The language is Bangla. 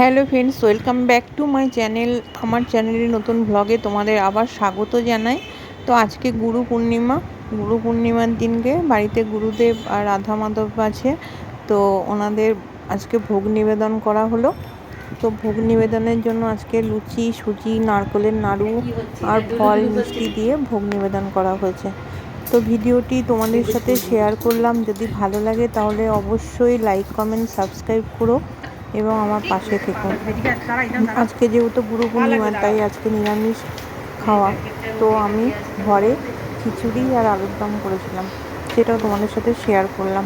Hello friends, welcome back to my channel. আমার চ্যানেলের নতুন ব্লগে তোমাদের আবার স্বাগত জানাই। তো আজকে গুরু পূর্ণিমা, গুরু পূর্ণিমার দিনকে বাড়িতে গুরুদেব আর রাধা মাধব আছে। তো ওনাদের আজকে ভোগ নিবেদন করা হলো। তো ভোগ নিবেদনের জন্য আজকে লুচি, সুজি, নারকলের নাড়ু আর ফল, মিষ্টি দিয়ে ভোগ নিবেদন করা হয়েছে। তো ভিডিওটি তোমাদের সাথে শেয়ার করলাম। যদি ভালো লাগে তাহলে অবশ্যই লাইক কমেন্ট সাবস্ক্রাইব করো। এবং আমার পাশে থেকো আজকে যেহেতু গুরু পূর্ণিমা তাই আজকে নিরামিষ খাওয়া। তো আমি ঘরে খিচুড়ি আর আলুর দম করেছিলাম। সেটাও তোমাদের সাথে শেয়ার করলাম।